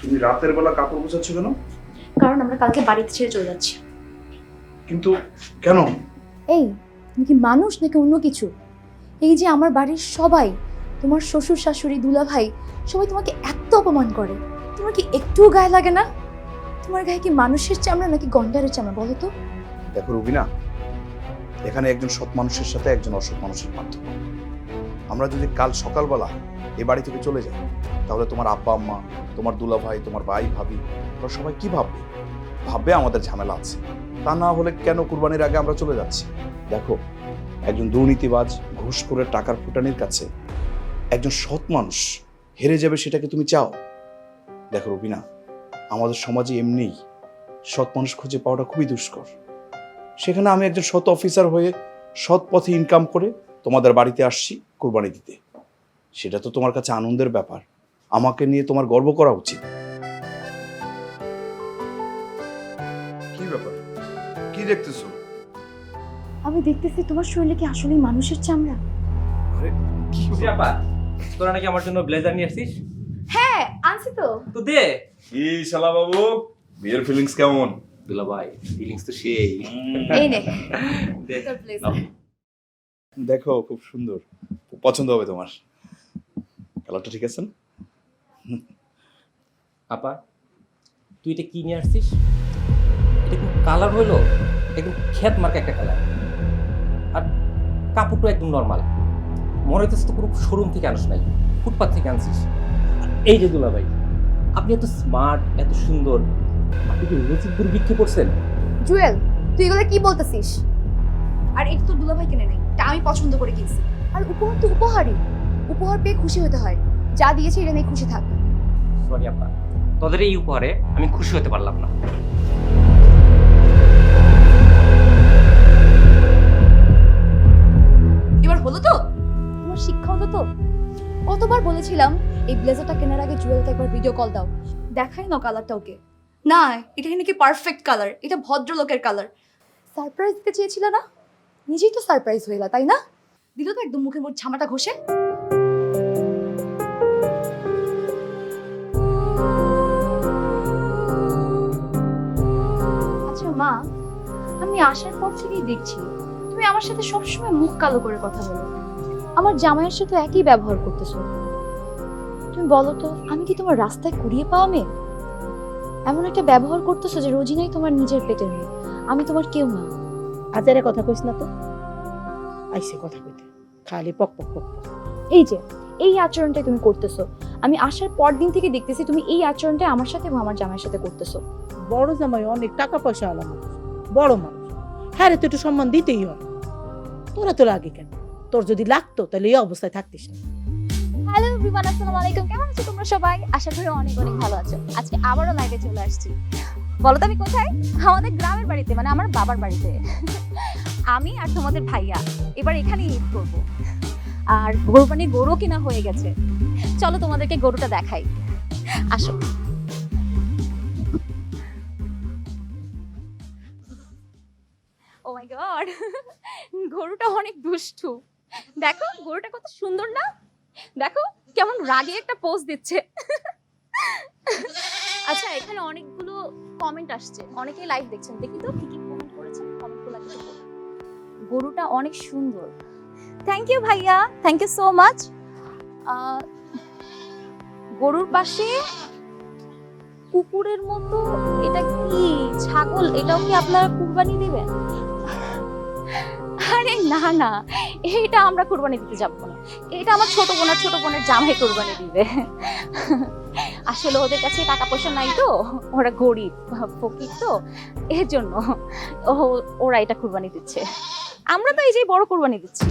তুমি রাতের বেলা কাপড় গোছাচ্ছ কেন? কারণ আমরা কালকে বাড়িতে ছেড়ে চলে যাচ্ছি। কিন্তু কেন? এই তুমি কি মানুষ নাকি অন্য কিছু? এই যে আমার বাড়ির সবাই তোমার শ্বশুর শাশুড়ি দুলাভাই সবাই তোমাকে এত অপমান করে। তোমার কি একটুও গায়ে লাগে না? তোমার গায়ে কি মানুষের চামড়া নাকি গন্ডারের চামড়া বলো তো? দেখো রুবিনা এখানে একজন সৎ মানুষের সাথে একজন অসৎ মানুষের পার্থক্য। আমরা যদি কাল সকালবেলা এ বাড়ি থেকে চলে যাই তাহলে তোমার আব্বা, আম্মা, তোমার দুলা ভাই তোমার ভাই, ভাবি ওরা সবাই কি ভাববে? ভাববে আমাদের ঝামেলা আছে। তা না হলে কেন কুরবানির আগে আমরা চলে যাচ্ছি? দেখো, একজন দুর্নীতিবাজ ঘুষখোরের টাকার ফুটানির কাছে একজন সৎ মানুষ হেরে যাবে সেটাকে তুমি চাও? দেখো রুবিনা, আমাদের সমাজে এমনিই সৎ মানুষ খুঁজে পাওয়াটা খুবই দুষ্কর। সেখানে আমি একজন সৎ অফিসার হয়ে সৎ পথে ইনকাম করে তোমাদের বাড়িতে আসছি কোরবানি দিতে। সেটা তো তোমার কাছে আনন্দের ব্যাপার। আমাকে নিয়ে তোমার গর্ব করা উচিত। কি ব্যাপার? কি দেখতেছো? আমি দেখতেছি তোমার শরীরে কি আসলেই মানুষের চামড়া। আরে কি আপা তোরা নাকি আমার জন্য ব্লেজার নিয়ে আসছিস? হ্যাঁ আনছি তো। তো দে। কি শালা বাবু বিয়ের ফিলিংস কেমন? দুলা ভাই ফিলিংস তো সেই। এই নে। তোর। দেখো খুব সুন্দর। খুব পছন্দ হবে তোমার। কালারটা ঠিক আছে না? আপা, তুই এটা কি নিয়ে আসছিস? এটা কোন কালার হইল? একদম খেত মার্কা একটা কালার আর কাপড়টা একদম নর্মাল মনে হইতেছে তো কোনো শোরুম থেকে আনস নাই ফুটপাথ থেকে আনছিস। এই যে দুলা ভাই আপনি এত স্মার্ট এত সুন্দর। আপনি কি রসিকপুর বিক্রি করছেন? জুয়েল, তুই এগুলো কি বলতেছিস? আর এটা তো দুলাভাই কিনে নেই এটা আমি পছন্দ করে কিনছি। আর উপহার তো উপহারই। উপহার পেয়ে খুশি হতে হয়। যা দিয়েছি এটা নিয়ে খুশি থাক। সরি আপা তোদের এই উপহারে আমি খুশি হতে পারলাম না। এবার হলো তো? তোমার শিক্ষা হলো তো? কতবার বলেছিলাম, এই ব্লেজারটা কেনার আগে জুয়েলকে একবার ভিডিও কল দাও। দেখাই না কালারটা ওকে। না এটা নাকি পারফেক্ট কালার এটা ভদ্রলোকের কালার সারপ্রাইজ দিতে চেয়েছিল না? নিজেই তো সারপ্রাইজ হইলা, তাই না? দিল তো একদম মুখের মধ্যে ঝামাটা ঘষে। মা আমি আসার পর থেকেই দেখছি তুমি আমার সাথে সবসময় মুখ কালো করে কথা বলো। আমার জামাইয়ের সাথে একই ব্যবহার করতেছো। তুমি বলো তো আমি কি তোমার রাস্তায় কুড়িয়ে পাওয়া মেয়ে? এমন একটা ব্যবহার করতেছো যে রোজিনাই তোমার নিজের পেটের মেয়ে। আমি তোমার কেউ না। আজারে কথা কইস না তো। আইসে কথা কইতে। খালি পক পক পক। এই যে এই আচরণটাই তুমি করতেছো। আমি আসার পর দিন থেকে দেখতেছি তুমি এই আচরণটাই আমার সাথে এবং আমার জামাইয়ের সাথে করতেছো। বড় জামাই অনেক টাকা পয়সা আলা মানুষ, বড় মানুষ। হ্যাঁ রে তো একটু সম্মান দিতেই হয়। তোরা তো লাগে কেন? তোর যদি লাগতো, তাহলে এই অবস্থায় থাকতিস না। হ্যালো এভরিওয়ান আসসালামু আলাইকুম। কেমন আছো তোমরা সবাই? আশা করি অনেক অনেক ভালো আছো। আজকে আবারও লাইভে চলে আসছি। বলো তো আমি কোথায়? আমাদের গ্রামের বাড়িতে মানে আমার বাবার বাড়িতে। আমি আর তোমাদের ভাইয়া এবার এখানে ঈদ করব। আর কোরবানি গরু কিনা হয়ে গেছে। চলো তোমাদেরকে গরুটা দেখাই। আসো। গরুটা অনেক দুষ্টু। দেখো, গরুটা কত সুন্দর না? দেখো, কেমন রাগে একটা পোজ দিচ্ছে। আচ্ছা এখানে অনেকগুলো কমেন্ট আসছে। অনেকেই লাইভ দেখছেন। দেখি তো কি কি কমেন্ট করেছেন। কমেন্টগুলো একটু। গরুটা অনেক সুন্দর। থ্যাংক ইউ ভাইয়া। থ্যাংক ইউ সো মাচ গরুর পাশে কুকুরের মতো, এটা কি? ছাগল? এটাও কি আপনারা কুরবানি দিবেন? না না এটা আমরা কুরবানি দিতে যাব না। এটা আমার ছোট বোনের ছোট বোনের জামাই কোরবানি দিবে। আসলে ওদের কাছে টাকা পয়সা নাই তো, ওরা গরিব, ফকির তো, এর জন্য ওরা এটা কুরবানি দিচ্ছে। আমরা তো এই যে বড় কুরবানি দিচ্ছি।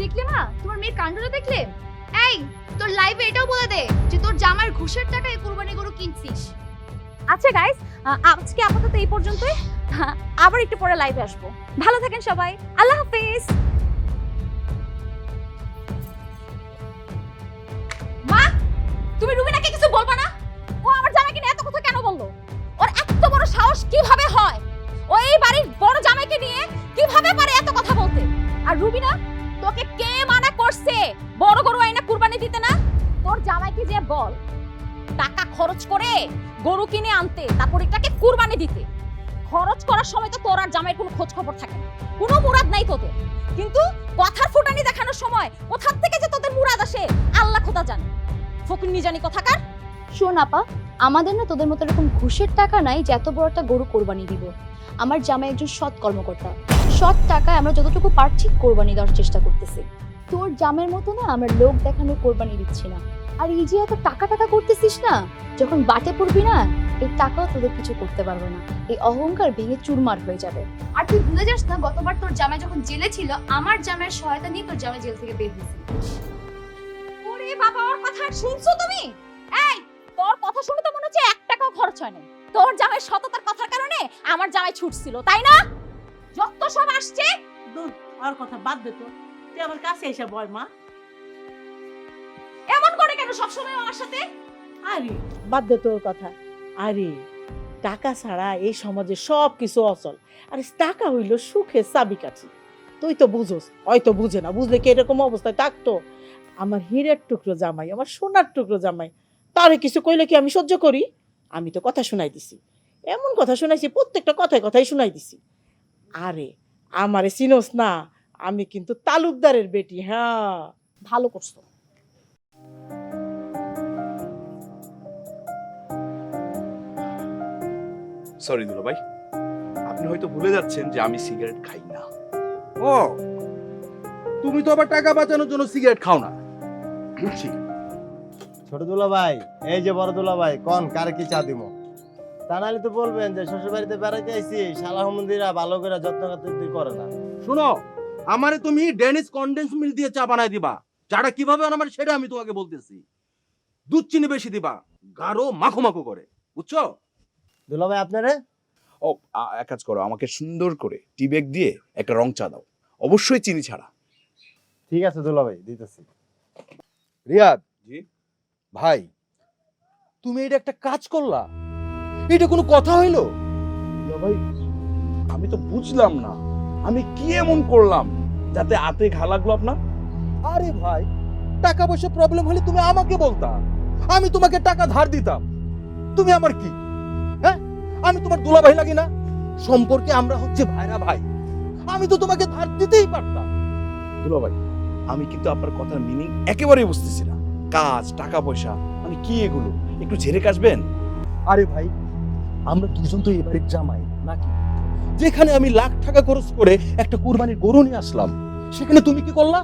দেখলে না, তোমার মেয়ের কাণ্ডটা দেখলে? এই, তোর লাইভে এটাও বলে দে যে তোর জামার ঘুষের টাকায় কুরবানি গরু কিনছিস। আচ্ছা গাইস আজকে আপাতত এই পর্যন্তই। আবার একটু পরে লাইভে আসব। ভালো থাকেন সবাই। আল্লাহ হাফেজ। মা, তুমি রুমিনাকে কিছু বলবা না? গরু কিনে আনতে, তারপর এটাকে কুরবানি দিতে। খরচ করার সময় তো তোর আর জামাইয়ের কোনো খোঁজ খবর থাকে না। কোনো মুরাদ নাই তোদের। কিন্তু কথার ফুটানি দেখানোর সময় কোথার থেকে যে তোদের মুরাদ আসে, আল্লাহ খোদা জানে। ফকির জানি কথাকার শোন আপা, আমাদের না তোদের মতো এরকম ঘুষের টাকা নাই যে এত বড় একটা গরু কোরবানি দিব। আমার জামাই একজন সৎ কর্মকর্তা। সৎ টাকায় আমরা যতটুকু পারছি কোরবানি দেওয়ার চেষ্টা করতেছি। তোর জামের মতো না আমরা লোক দেখানো কোরবানি দিচ্ছি না। আর এই যে এত টাকা টাকা করতেছিস না, যখন বাটে পড়বি না, এই টাকাও তোদের কিছু করতে পারবে না। এই অহংকার ভেঙে চুরমার হয়ে যাবে। আর তুই ভুলে যাস না, গতবার তোর জামাই যখন জেলে ছিল, আমার জামাইয়ের সহায়তা নিয়ে তোর জামাই জেল থেকে বের হয়েছিল ওরে বাবা, ওর কথা শুনছো তুমি? এই, তোর কথা শুনে তো মনে হচ্ছে এক টাকাও খরচ হয় তোর জামাই সততার কথার কারণে আমার জামাই ছুটছিল, তাই না? যত সব আসছে আর কথা বাদ দে তো। তুই আমার কাছে এসে বয় মা। এমন করে কেন সবসময় আমার সাথে? আরে, বাদ দে তোর কথা। আরে, টাকা ছাড়া এই সমাজে সব কিছু অচল। আর, টাকা হইল সুখের চাবিকাঠি। তুই তো বুঝোস হয়তো বুঝে না। বুঝলে কি এরকম অবস্থায় থাকতো? আমার হীরের টুকরো জামাই, আমার সোনার টুকরো জামাই, তারে কিছু কইলে কি আমি সহ্য করি? আমি তো কথা শোনাই দিছি। এমন কথা শোনাইছি, প্রত্যেকটা কথায় কথাই শোনাই দিছি। আরে, আমারে চিনোস না। আমি কিন্তু তালুকদারের বেটি হ্যাঁ। ভালো করছ। সরি দুলা ভাই আপনি হয়তো ভুলে যাচ্ছেন যে আমি সিগারেট খাই না। ও তুমি তো আবার টাকা বাঁচানোর জন্য সিগারেট খাও না। বুঝছি ছোট দুলা ভাই এই যে বড় দুলা ভাই কোন কার কি চা দিমো? তা নাহলে তো বলবেন যে শ্বশুর বাড়িতে বেড়াইতে আইছি শালা মন্দিরা ভালো করে যত্ন করে না। শোনো আমারে তুমি ডেনিস কন্ডেন্স মিল দিয়ে চা বানাই দিবা। চাটা কীভাবে আমার সেটা আমি তোমাকে বলতেছি। দুধ চিনি বেশি দিবা। গাঢ় মাখো মাখো করে। বুঝছ? দুলা ভাই আপনারে? ও আ- এক কাজ করো আমাকে সুন্দর করে টি ব্যাগ দিয়ে একটা রং চা দাও। অবশ্যই চিনি ছাড়া। ঠিক আছে দুলা ভাই দিতেছি। রিয়াদ। জি? ভাই তুমি এটা একটা কাজ করলা। এটা কোনো কথা হইল? দুলা ভাই আমি তো বুঝলাম না। আমি কি এমন করলাম যাতে আতে ঘা লাগল আপনার আরে ভাই টাকা পয়সা প্রবলেম হলে তুমি আমাকে বলতা। আমি তোমাকে টাকা ধার দিতাম। তুমি আমার কি? হ্যাঁ? আমি তোমার দুলাভাই লাগি না? সম্পর্কে আমরা হচ্ছে ভাইরা ভাই। আমি তো তোমাকে ধার দিতেই পারতাম। দুলা ভাই আমি কিন্তু আপনার কথার মিনিং একেবারেই বুঝতেছি না। কাজ টাকা পয়সা মানে কি এগুলো? একটু ঝেড়ে কাশবেন আরে ভাই আমরা দুজন তো এবারে জামাই নাকি? যেখানে আমি লাখ টাকা খরচ করে একটা কুরবানির গরু নিয়ে আসলাম, সেখানে তুমি কি করলা?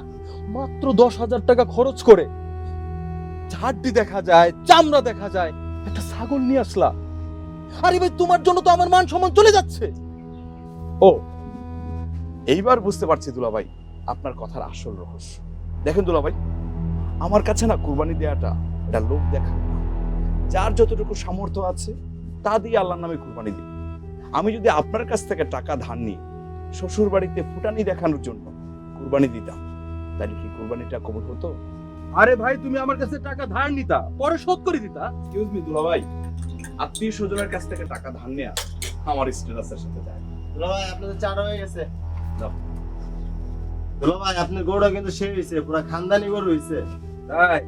মাত্র দশ হাজার টাকা খরচ করে ঝাড়টি দেখা যায়, চামড়া দেখা যায়, একটা ছাগল নিয়ে আসলা। আরে ভাই তোমার জন্য তো আমার মান সম্মান চলে যাচ্ছে। ও, এইবার বুঝতে পারছি দুলা ভাই আপনার কথার আসল রহস্য। দেখেন দুলা ভাই আমার কাছে না কুরবানি দেওয়াটা এটা লোক দেখা যার যতটুকু সামর্থ্য আছে, তা দিয়ে আল্লাহর নামে কুরবানি দিই। আমি যদি আপনার কাছ থেকে টাকা ধার নিই শ্বশুর বাড়িতে ফুটানি দেখানোর জন্য কুরবানি দিতাম। তাহলে কি কুরবানিটা কবুল হতো? আরে ভাই তুমি আমার কাছে টাকা ধার নিতা পরে শোধ করে দিতা। এক্সকিউজ মি দুলা ভাই আত্মীয় স্বজনের কাছ থেকে টাকা ধার নেওয়া আমার স্ট্যাটাসের সাথে যায়। দুলা ভাই আপনাদের চাটা হয়ে গেছে। দুলা ভাই আপনার গরুটা কিন্তু সে হয়েছে পুরো খানদানি গরু হয়েছে। তাই?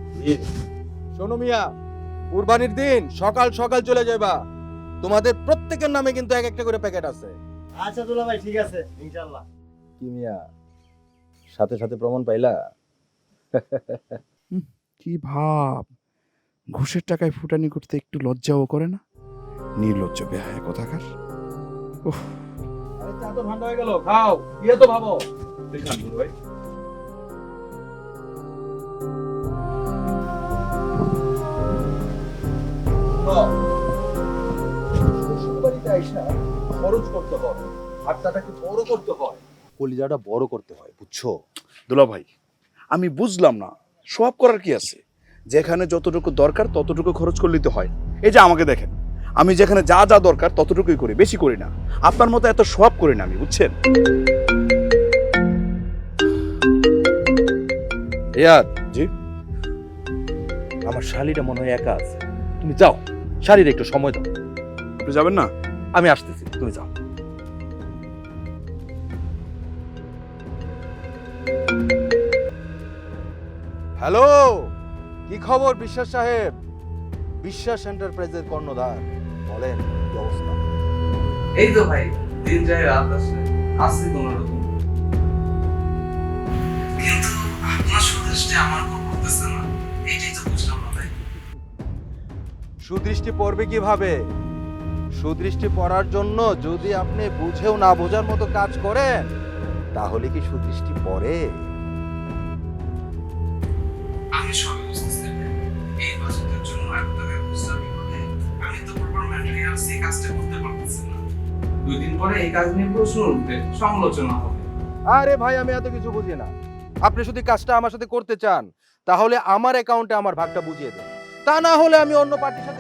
শোনো মিয়া কুরবানির দিন সকাল সকাল চলে যাবা তোমাদের প্রত্যেকের নামে কিন্তু এক একটা করে প্যাকেট আছে। আচ্ছা দুলা ভাই ঠিক আছে ইনশাল্লাহ কি মিয়া? সাথে সাথে প্রমাণ পাইলা? কি ভাব? ঘুষের টাকায় ফুটানি করতে একটু লজ্জাও করে না? নির্লজ্জ বেহায় কথাকার। আরে চা তো ঠান্ডা হয়ে গেল খাও দিয়ে তো ভাবো। দেখান ভাই। শ্বশুরবাড়িতে খরচ করতে হয় হাতটাকে বড় করতে হয়? কলিজাটা বড় করতে হয় বুঝছ? দুলা ভাই আমি বুঝলাম না সব করার কি আছে? যেখানে যতটুকু দরকার ততটুকু খরচ করলেই তো হয়। এই যে আমাকে দেখেন আমি যেখানে যা যা দরকার ততটুকুই করি বেশি করি না। আপনার মতো এত সব করি না আমি বুঝছেন? জি? আমার শালিটা মনে হয় একা আছে। তুমি যাও শালির একটু সময় দাও। আপনি যাবেন না? আমি আসতেছি তুমি যাও। হ্যালো কি খবর বিশ্বাস সাহেব? বিশ্বাস এন্টারপ্রাইজের কর্ণধার বলেন কি অবস্থা? এই তো ভাই দিন যায় রাত আসে আসছি কোনো রকম। কিন্তু আপনার সুদৃষ্টি আমার উপর পড়তেছে না এইটাই তো বুঝলাম না ভাই। সুদৃষ্টি পড়বে কীভাবে? সুদৃষ্টি পড়ার জন্য যদি আপনি বুঝেও না বোঝার মতো কাজ করেন তাহলে কি সুদৃষ্টি পড়ে? আমি সবই বুঝতেছি। এই বাজেটের জন্য এত টাকা খুচরা আমি তো প্রপার ম্যাটেরিয়ালস এই কাজটা করতে পারতেছি না। দুই দিন পরে এই কাজ নিয়ে প্রশ্ন উঠবে সমালোচনা হবে। আরে ভাই আমি এত কিছু বুঝি না। আপনি যদি কাজটা আমার সাথে করতে চান তাহলে আমার অ্যাকাউন্টে আমার ভাগটা বুঝিয়ে দেন। তা না হলে আমি অন্য পার্টির সাথে